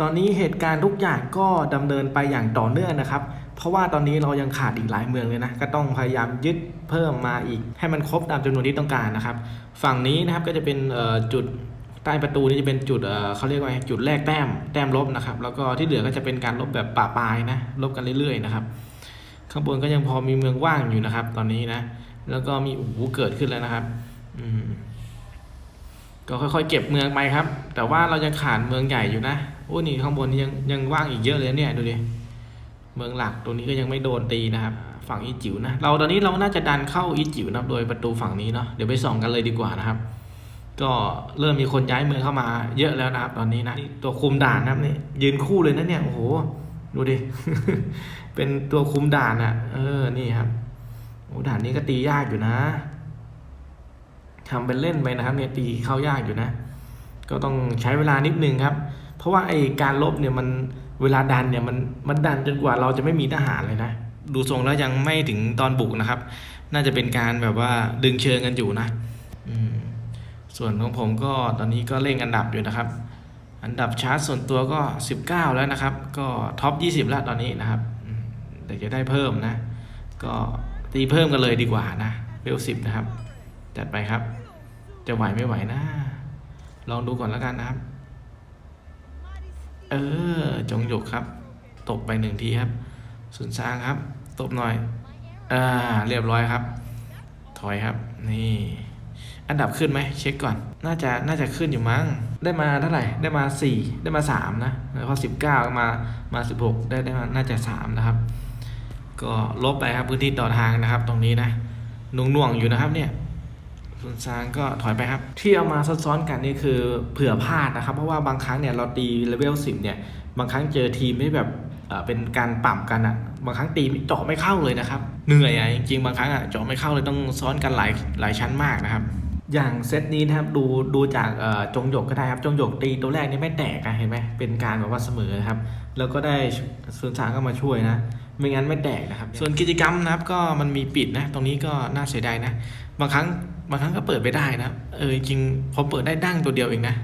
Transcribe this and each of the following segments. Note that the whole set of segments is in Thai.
ตอนนี้เหตุการณ์ทุกอย่างก็ดำเนินไปอย่างต่อเนื่องนะครับ เพราะว่าตอนนี้เรายังขาดอีกหลายเมืองเลยนะ ก็ต้องพยายามยึดเพิ่มมาอีก ให้มันครบตามจำนวนที่ต้องการนะครับ ฝั่งนี้นะครับก็จะเป็นจุดใต้ประตูนี่จะเป็นจุดเขาเรียกว่าไงจุดแรกแต้มแต้มลบนะครับ แล้วก็ที่เหลือก็จะเป็นการลบแบบป่าปลายนะ ลบกันเรื่อยๆนะครับ ข้างบนก็ยังพอมีเมืองว่างอยู่นะครับ ตอนนี้นะ แล้วก็มีอูเกิดขึ้นแล้วนะครับอืมก็ค่อยๆ เก็บเมืองไปครับ แต่ว่าเรายังขาดเมืองใหญ่อยู่นะ โอ้นี่ข้างบนนี่ยังยังว่างอีกเยอะเลยเนี่ยดูดิเมืองหลักตรงนี้ก็ยังไม่โดนตีนะครับฝั่งอีจิ๋วนะเราตอนนี้เราน่าจะดันเข้าอีจิ๋วนะโดยประตูฝั่งนี้เนาะเดี๋ยวไปส่องกันเลยดีกว่านะครับ ก็เริ่มมีคนย้ายเมืองเข้ามาเยอะแล้วนะครับ ตอนนี้นะตัวคุมด่านนะครับนี่ยืนคู่เลยนะเนี่ยโอ้โหดูดิเป็นตัวคุมด่านอะ่ะ เออนี่ครับโอ้ด่านนี้ก็ตียากอยู่นะทำเป็นเล่นไปนะครับเนี่ยตีเข้ายากอยู่นะ ก็ต้องใช้เวลานิดนึงครับ เพราะว่าไอการลบเนี่ยมันเวลาดันเนี่ยมันมันดันจนกว่าเราจะไม่มีทหารเลยนะ ดูทรงแล้วยังไม่ถึงตอนบุกนะครับ น่าจะเป็นการแบบว่าดึงเชิงกันอยู่นะส่วนของผมก็ตอนนี้ก็เร่งอันดับอยู่นะครับ อันดับชาร์ตส่วนตัวก็ 19 แล้วนะครับ ก็ท็อป 20 แล้วตอนนี้นะครับแต่จะได้เพิ่มนะ ก็ตีเพิ่มกันเลยดีกว่านะเวล10นะครับ จัดไปครับ จะไหวไม่ไหวนะ ลองดูก่อนแล้วกันนะครับ เออ จงหยกครับ ตบไปหนึ่งทีครับสุนซางครับ ตบหน่อย อ่า เรียบร้อยครับ ถอยครับ นี่ อันดับขึ้นไหม เช็คก่อน น่าจะ น่าจะขึ้นอยู่มั้ง ได้มาเท่าไหร่ ได้มาสี่ได้มาสามนะ แล้วพอสิบเก้ามา มาสิบหกได้ ได้มา น่าจะสามนะครับ ก็ลบไปครับพื้นที่ต่อทางนะครับ ตรงนี้นะหน่งน่วงอยู่นะครับเนี่ย ส่วนซางก็ถอยไปครับ ที่เอามาซ้อนๆกันนี่คือเผื่อพลาดนะครับ เพราะว่าบางครั้งเนี่ยเราตีเลเวล10เนี่ยบางครั้งเจอทีมที่แบบเป็นการปรับกันอะบางครั้งตีเจาะไม่เข้าเลยนะครับ เหนื่อยอะจริงๆ บางครั้งอะเจาะไม่เข้าเลยต้องซ้อนกันหลายหลายชั้นมากนะครับ อย่างเซตนี้นะครับดูดูจากจงหยกก็ได้ครับจงหยกตีตัวแรกนี่ไม่แตกนะเห็นไหมเป็นการแบบว่าเสมอนะครับ แล้วก็ได้ส่วนสางก็มาช่วยนะไม่งั้นไม่แตกนะครับ ส่วนกิจกรรมนะครับก็มันมีปิดนะ ตรงนี้ก็น่าเสียดายนะ บางครั้งบางครั้งก็เปิดไปได้นะเออจริงผมเปิดได้ดั้งตัวเดียวเองนะ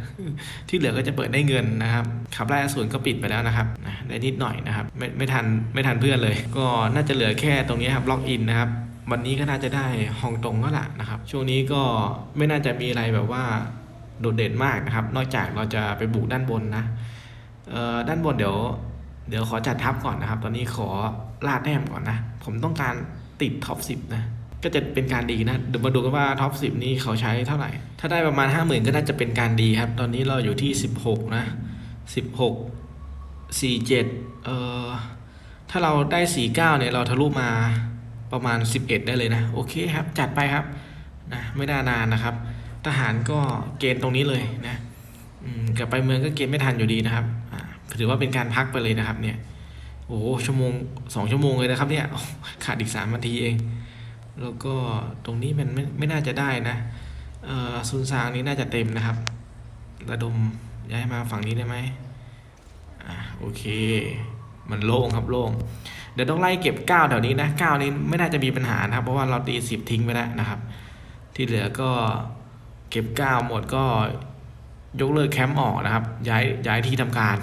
ที่เหลือก็จะเปิดได้เงินนะครับขับไล่อสูรก็ปิดไปแล้วนะครับได้นิดหน่อยนะครับไม่ไม่ทันไม่ทันเพื่อนเลย ก็น่าจะเหลือแค่ตรงนี้ครับล็อกอินนะครับวันนี้ก็น่าจะได้ฮองตรงก็ละนะครับ ช่วงนี้ก็ไม่น่าจะมีอะไรแบบว่าโดดเด่นมากนะครับ นอกจากเราจะไปบุกด้านบนนะเอ่อด้านบนเดี๋ยว เดี๋ยวขอจัดทัพก่อนนะครับ ตอนนี้ขอลาดแต้มก่อนนะ ผมต้องการติดท็อปสินะ ก็จะเป็นการดีนะเดี๋ยวมาดูกันว่าท็อปสินี้เขาใช้เท่าไหร่ ถ้าได้ประมาณ 5 0,000 ก็น่าจะเป็นการดีครับ ตอนนี้เราอยู่ที่ 16 นะ 16 47เอ่อถ้าเราได้ 49 เนี่ยเราทะลุมาประมาณ 11 ได้เลยนะ โอเคครับ จัดไปครับนะไม่ได้นานนะครับ ทหารก็เกณฑ์ตรงนี้เลยนะอืมกลับไปเมืองก็เกณฑ์ไม่ทันอยู่ดีนะครับอ่าถือว่าเป็นการพักไปเลยนะครับเนี่ยโอ้โหชั่วโมงสองชั่วโมงเลยนะครับเนี่ยขาดอีกสามนาทีเอง แล้วก็ตรงนี้มันไม่ไม่น่าจะได้นะซุนซางนี้น่าจะเต็มนะครับ ระดมย้ายมาฝั่งนี้ได้ไหมอ่าโอเค มันโล่งครับโล่งเดี๋ยวต้องไล่เก็บเก้าแถวนี้นะเก้านี้ไม่น่าจะมีปัญหานะครับ เพราะว่าเราตีสิบทิ้งไปแล้วนะครับ ที่เหลือก็เก็บเก้าหมดก็ยกเลิกแคมป์ออกนะครับ ย้ายย้ายที่ทำการ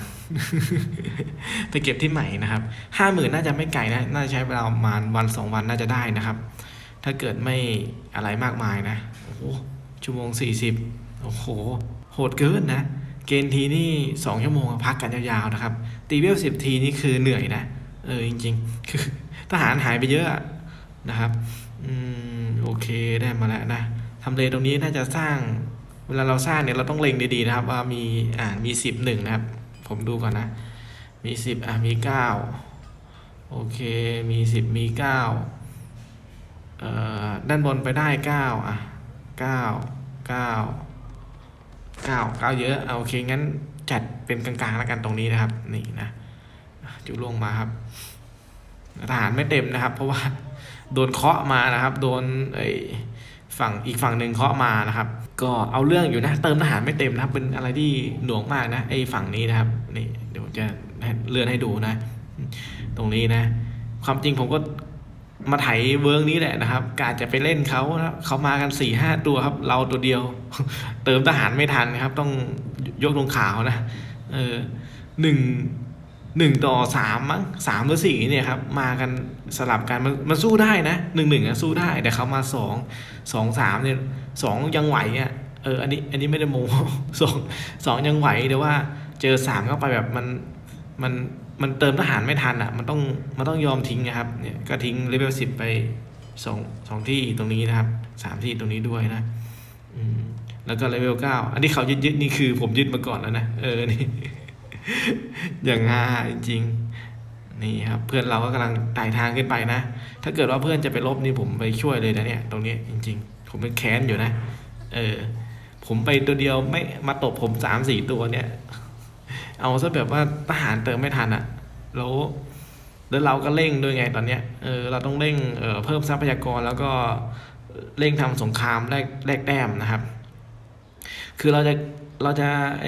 ไปเก็บที่ใหม่นะครับห้าหมื่นน่าจะไม่ไกลนะ น่าจะใช้เวลาประมาณวันสองวันน่าจะได้นะครับ ถ้าเกิดไม่อะไรมากมายนะ โอ้โหชั่วโมงสี่สิบโอ้โห โหดเกินนะ เกณฑ์ทีนี่สองชั่วโมงพักกันยาวๆนะครับ ตีเวลสิบทีนี่คือเหนื่อยนะ เออ จริง ๆ คือทหารหายไปเยอะนะครับ อืม โอเคได้มาแล้วนะทำเลตรงนี้น่าจะสร้าง เวลาเราสร้างเนี่ยเราต้องเล็งดีๆนะครับ ว่ามี อ่า มีสิบหนึ่งนะครับ ผมดูก่อนนะ มีสิบอะ มีเก้าโอเค มีสิบมีเก้า ด้านบนไปได้เก้าอะเก้าเก้าเก้าเก้าเยอะเอาโอเค งั้นจัดเป็นกลางๆแล้วกันตรงนี้นะครับ นี่นะอะจุลงมาครับทหารไม่เต็มนะครับ เพราะว่าโดนเคาะมานะครับ โดนไอ้ฝั่งอีกฝั่งหนึ่งเคาะมานะครับ ก็เอาเรื่องอยู่นะ เติมทหารไม่เต็มนะครับ เป็นอะไรที่หน่วงมากนะไอ้ฝั่งนี้นะครับนี่เดี๋ยวจะเลื่อนให้ดูนะ ตรงนี้นะ ความจริงผมก็ มาไถเวิร์กนี้แหละนะครับกาจะไปเล่นเขาเขามากันสี่ห้าตัวครับ เราตัวเดียว เติมทหารไม่ทันครับ ต้องยกลงขาวนะเออหนึ่งหนึ่งต่อสามมั้งสามหรือสี่เนี่ยครับ มากันสลับกันมันมันสู้ได้นะหนึ่งหนึ่งอะสู้ได้แต่เขามาสองสองสามเนี่ยสองยังไหวอะเอออันนี้อันนี้ไม่ได้โมสองสองยังไหวแต่ว่า เจอสามเข้าไปแบบมันมัน มันเติมทหารไม่ทันอะ มันต้องมันต้องยอมทิ้งนะครับเนี่ยก็ทิ้งเลเวลสิบไปสองสองที่ตรงนี้นะครับสามที่ตรงนี้ด้วยนะอืมแล้วก็เลเวลเก้าอันที่เขายึดยึดนี่คือผมยึดมาก่อนแล้วนะเออนี่อย่างฮาจริงนี่ครับเพื่อนเราก็กำลังไต่ทางขึ้นไปนะ ถ้าเกิดว่าเพื่อนจะไปลบนี่ผมไปช่วยเลยนะเนี่ย ตรงนี้จริง ๆ ผมเป็นแค้นอยู่นะ เออ ผมไปตัวเดียวไม่มาตบผมสามสี่ตัวเนี่ย เอาซะแบบว่าทหารเติมไม่ทันอะแล้วแล้วเราก็เร่งด้วยไงตอนเนี้ยเออเราต้องเร่งเอ่อเพิ่มทรัพยากรแล้วก็เร่งทำสงครามแลกแลกแต้มนะครับ คือเราจะเราจะไอ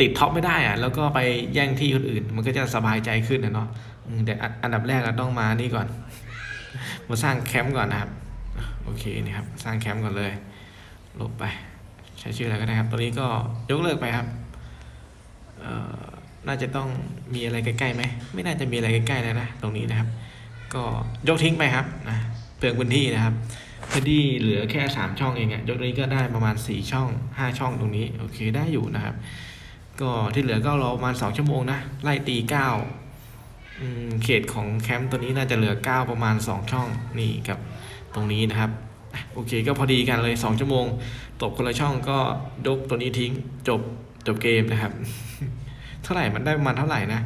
ติดท็อปไม่ได้อะแล้วก็ไปแย่งที่คนอื่น มันก็จะสบายใจขึ้นนะเนาะแต่อันดับแรกเราต้องมานี่ก่อน มาสร้างแคมป์ก่อนนะครับ โอเคนี่ครับ สร้างแคมป์ก่อนเลย ลบไป ใช้ชื่ออะไรก็ได้ครับ ตัวนี้ก็ยกเลิกไปครับ น่าจะต้องมีอะไรใกล้ๆไหมไม่น่าจะมีอะไรใกล้ๆแล้วนะตรงนี้นะครับ ก็ยกทิ้งไปครับนะเปลืองพื้นที่นะครับพื้นที่เหลือแค่สามช่องเองอะยกตัวนี้ก็ได้ประมาณสี่ช่องห้าช่องตรงนี้โอเคได้อยู่นะครับ ก็ที่เหลือก็รอประมาณสองชั่วโมงนะไล่ตีเก้าเขตของแคมป์ตัวนี้น่าจะเหลือเก้าประมาณสองช่องนี่กับตรงนี้นะครับโอเคก็พอดีกันเลยสองชั่วโมง ตบคนละช่องก็ยกตัวนี้ทิ้งจบ จบเกมนะครับ เท่าไหร่มันได้ประมาณเท่าไหร่นะ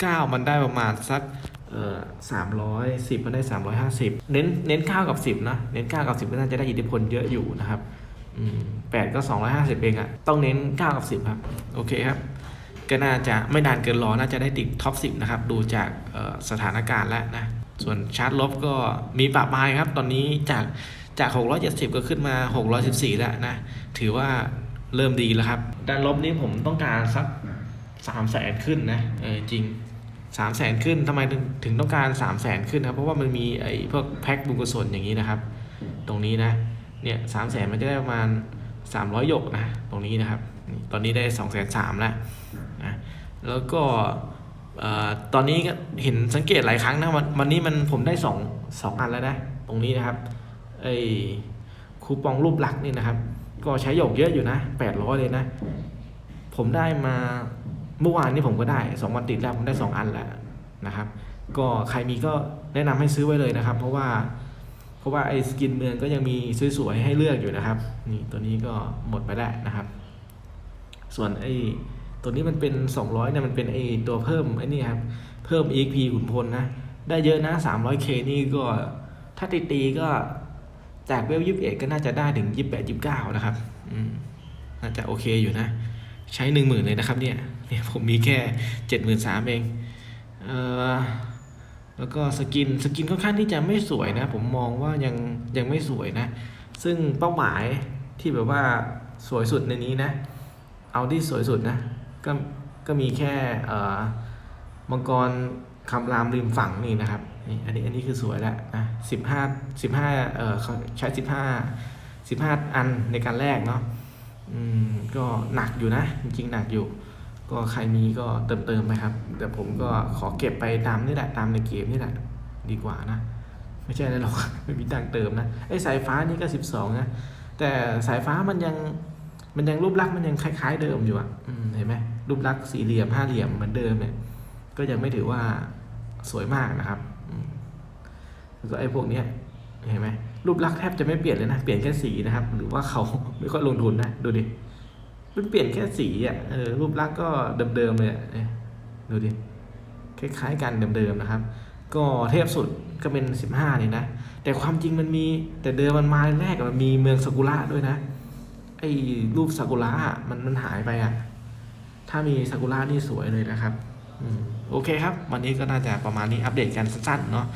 เก้ามันได้ประมาณสักเออสามร้อยสิบมันได้สามร้อยห้าสิบเน้นเน้นเก้ากับสิบนะ เน้นเก้ากับสิบก็น่าจะได้อิทธิพลเยอะอยู่นะครับอืมแปดก็สองร้อยห้าสิบเองอะต้องเน้นเก้ากับสิบครับ โอเคครับ ก็น่าจะไม่นานเกินรอ น่าจะได้ติดท็อปสิบนะครับ ดูจากสถานการณ์แล้วนะ ส่วนชาร์จลบก็มีปรับมาครับ ตอนนี้จากจาก 670 ก็ขึ้นมา 614 แล้วนะ ถือว่า เริ่มดีแล้วครับ ด้านลบนี้ผมต้องการสัก3แสนขึ้นนะเออจริงสามแสนขึ้นทำไมถึงถึงต้องการสามแสนขึ้นนะครับเพราะว่ามันมีไอ้พวกแพ็คบุญกุศลอย่างนี้นะครับ ตรงนี้นะเนี่ยสามแสนมันจะได้ประมาณสามร้อยหยกนะตรงนี้นะครับนี่ตอนนี้ได้สองแสนสามแล้วนะแล้วก็เอ่อตอนนี้ก็เห็นสังเกตหลายครั้งนะวันวันนี้มันผมได้สองสองอันแล้วนะ ตรงนี้นะครับไอ้คูปองรูปลักษณ์นี่นะครับ ก็ใช้หยกเยอะอยู่นะแปดร้อยเลยนะ ผมได้มาเมื่อวานนี้ผมก็ได้สองวันติดแล้วผมได้สองอันแล้วนะครับ ก็ใครมีก็แนะนำให้ซื้อไว้เลยนะครับ เพราะว่าเพราะว่าไอ้สกินเมืองก็ยังมีสวยๆให้เลือกอยู่นะครับ นี่ตัวนี้ก็หมดไปแล้วนะครับ ส่วนไอ้ตัวนี้มันเป็น 200เนี่ยมันเป็นไอ้ตัวเพิ่มไอ้นี่ครับเพิ่ม EXP ขุนพลนะ ได้เยอะนะ 300k นี่ก็ถ้าตีตีก็ จากเวล21ก็น่าจะได้ถึง28 29นะครับอืมน่าจะโอเคอยู่นะ ใช้หนึ่งหมื่นเลยนะครับเนี่ยเนี่ยผมมีแค่เจ็ดหมื่นสามเองเออแล้วก็สกินสกินค่อนข้างที่จะไม่สวยนะ ผมมองว่ายังยังไม่สวยนะ ซึ่งเป้าหมายที่แบบว่าสวยสุดในนี้นะ เอาที่สวยสุดนะ ก็ก็มีแค่เอ่อมังกรคำรามริมฝั่งนี่นะครับ นี่อันนี้อันนี้คือสวยแล้วนะสิบห้าสิบห้าเออเขาใช้สิบห้าสิบห้าอันในการแรกเนาะอืมก็หนักอยู่นะ จริงๆหนักอยู่ ก็ใครมีก็เติมเติมไปครับ แต่ผมก็ขอเก็บไปตามนี่แหละตามในเกมนี่แหละดีกว่านะ ไม่ใช่อะไรหรอกไม่มีตังค์เติมนะไอ้สายฟ้านี่ก็สิบสองนะแต่สายฟ้ามันยังมันยังรูปลักษณ์มันยังคล้ายๆเดิมอยู่อะอืมเห็นไหมรูปลักษณ์สี่เหลี่ยมห้าเหลี่ยมเหมือนเดิมเนี่ยก็ยังไม่ถือว่าสวยมากนะครับ แล้วไอ้พวกเนี้ยเห็นไหมรูปลักษณ์แทบจะไม่เปลี่ยนเลยนะ เปลี่ยนแค่สีนะครับ หรือว่าเขาไม่ค่อยลงทุนนะ ดูดิมันเปลี่ยนแค่สีอะเออรูปลักษณ์ก็เดิมๆเลยอะเนี่ยดูดิคล้ายๆกันเดิมๆนะครับ ก็เทพสุดก็เป็นสิบห้านี่นะ แต่ความจริงมันมีแต่เดิมมันมาแรกมันมีเมืองซากุระด้วยนะไอ้รูปซากุระอะมันมันหายไปอะถ้ามีซากุระนี่สวยเลยนะครับอืมโอเคครับ วันนี้ก็น่าจะประมาณนี้อัปเดตกันสั้นๆเนาะ